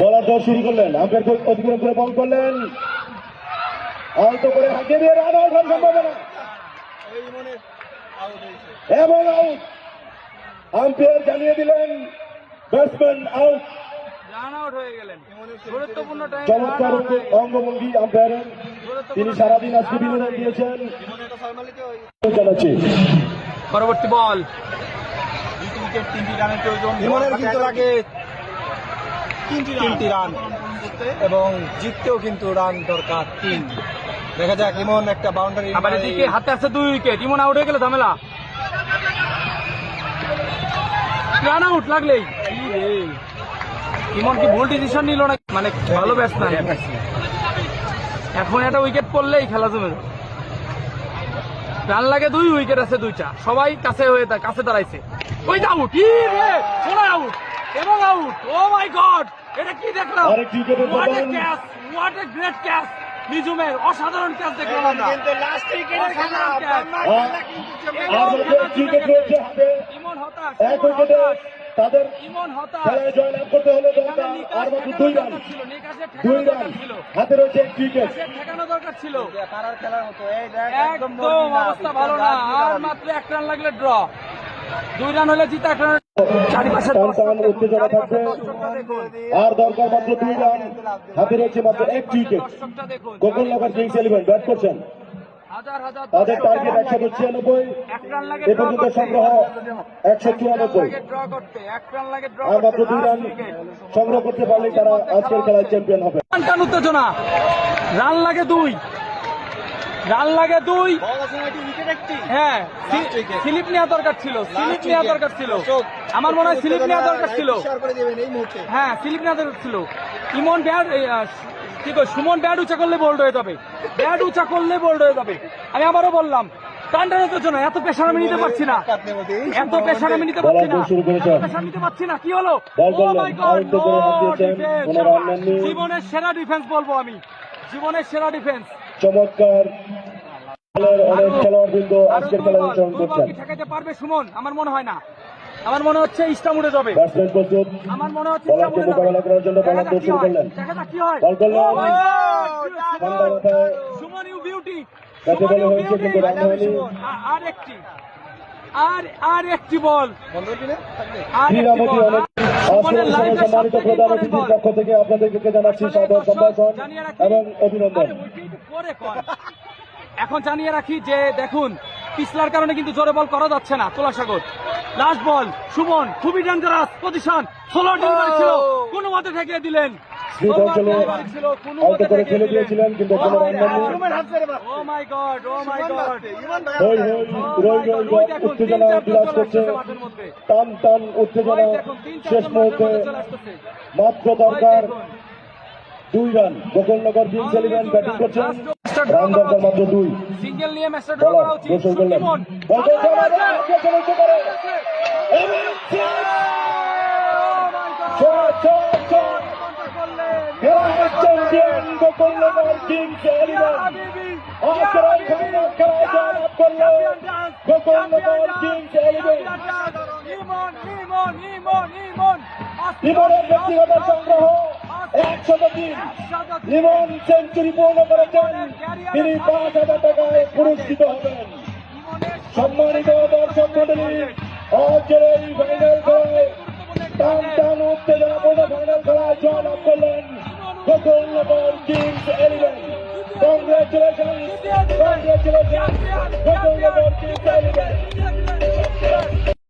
বলার দর শুরু করলেন। আম্পায়ার অতিক্রম করে বল করলেন। আলতো করে হাঁকে দিয়ে রান আউট হওয়ার সম্ভাবনা। এবং আউট। আম্পায়ার জানিয়ে দিলেন ব্যাটসম্যান আউট রান আউট হয়ে গেলেন। গুরুত্বপূর্ণ টাইম চমৎকার অঙ্গভঙ্গি আম্পায়ারের। তিনি সারাদিন আজকে বিনোদন দিয়েছেন। জানাচ্ছি। পরবর্তী বল তিনটি রানের প্রয়োজন। ইমনের কিন্তু লাগে তিনটি রান। এবং জিততেও কিন্তু রান দরকার তিন। দেখা যাক ইমন একটা বাউন্ডারি আবার এদিকে হাতে আছে দুই উইকেট ইমন আউট হয়ে গেলে ঝামেলা। রান আউট লাগলেই। ইমন কি ভুল ডিসিশন নিল না মানে ভালো ব্যাটসম্যান এখন একটা উইকেট পড়লেই খেলা জমে রান লাগে দুই উইকেট আছে দুইটা। সবাই কাছে হয়ে কাছে দাঁড়াইছে। ওই আউট সোনা আউট এবং আউট ও মাই গড এটা কি দেখলাম? What a catch what a great catch নিজুমের অসাধারণ ক্যাচ দেখলাম আমরা। অসাধারণ catch। আর মাত্র একটি উইকেট রয়েছে হাতে ইমন হতাশ এক উইকেটে তাদের ইমন হতাশ। খেলায় জয়লাভ করতে হলে দরকার আর মাত্র দুই রান। দুই রান। হাতে রয়েছে একটি উইকেট ঠেকানো দরকার ছিল। তারার খেলার মতো এই দেখ একদম অবস্থা ভালো না। আর মাত্র এক রান লাগলে ড্র দুই রান হলে জিতে চারিপাশে উত্তেজনা থাকবে আর দরকার মাত্র দুই রান। হাতে রয়েছে মাত্র একটি wicket Gokul Nagar Kings Eleven bat করছেন। হাজার হাজার তাদের টার্গেট একশো ছিয়ানব্বই। রান এ পর্যন্ত সংগ্রহ একশো চুরানব্বই করতে। এক রান লাগে ড্র আর মাত্র দুই রান সংগ্রহ করতে পারলেই তারা আজকের খেলায় চ্যাম্পিয়ন হবে। উত্তেজনা। রান লাগে দুই। রান লাগে দুই। হ্যাঁ স্লিপ নেওয়া দরকার ছিল স্লিপ নেওয়া দরকার ছিল। আমার মনে হয় স্লিপ নেওয়া দরকার ছিল। করে দেবেন এই মুহূর্তে। হ্যাঁ স্লিপ নেওয়া দরকার ছিল। ইমন ব্যাট কি কই সুমন ব্যাট উঁচা করলে বোল্ড হয়ে যাবে। ব্যাট উঁচা করলে বোল্ড হয়ে যাবে। আমি আবারও বললাম উত্তেজনা এত প্রেশার আমি নিতে পারছি না। এত প্রেশার আমি নিতে পারছি না। নিতে পারছি না কি হলো? বল Oh। জীবনের সেরা ডিফেন্স বলব আমি। জীবনের সেরা ডিফেন্স চমৎকার অনেক খেলোয়াড় বৃন্দ আজকের খেলায় অংশগ্রহণ করছেন। ঠেকাতে পারবে সুমন? আমার মনে হয় না। আমার মনে হচ্ছে উড়ে যাবে। ব্যাটসম্যান প্রস্তুত। আমার মনে হচ্ছে বলারকে উড়ে যাবে। মোকাবেলা করার জন্য বলার দৌড় শুরু করলেন। কি হয়? বল করলেন। ঠান্ডা মাথায় সুমন ইউ বিউটি তাকে বলে হয়েছে কিন্তু রান হয়নি। আর একটি। আর আর একটি বল। ক্রীড়ামন্ত্রী অনেক সম্মানিত প্রধান অতিথির পক্ষ থেকে আপনাদেরকে জানাচ্ছি সাদর সম্ভাষণ এবং অভিনন্দন। এখন জানিয়ে রাখি যে দেখুন পিছলার কারণে কিন্তু জোরে বল করা যাচ্ছে না তোলাসাগর লাস্ট বল সুমন খুবই ডেঞ্জারাস পজিশন ষোলো ডেলিভারি ছিল কোনো মতে ঠেকিয়ে দিলেন। টান টান উত্তেজনা শেষ মুহূর্তে মাত্র দরকার দুই run. Gokulnagar Kings Eleven batting করছেন রান দরকার মাত্র দুই সিঙ্গেল নিয়ে ম্যাচটা ড্র করা উচিত। করে। ইলেভেন ইমন ইমন ইমন ইমন সংগ্রহ ইমন সেঞ্চুরি পূর্ণ করেছেন। তিনি পাঁচ হাজার টাকায় পুরস্কৃত হবেন। সম্মানিত দর্শক মন্ডলী, আজকের এই ফাইনাল খেলায় টান টান ফাইনাল খেলায় করলেন কংগ্রেচুলেশন কংগ্রেচুলেশন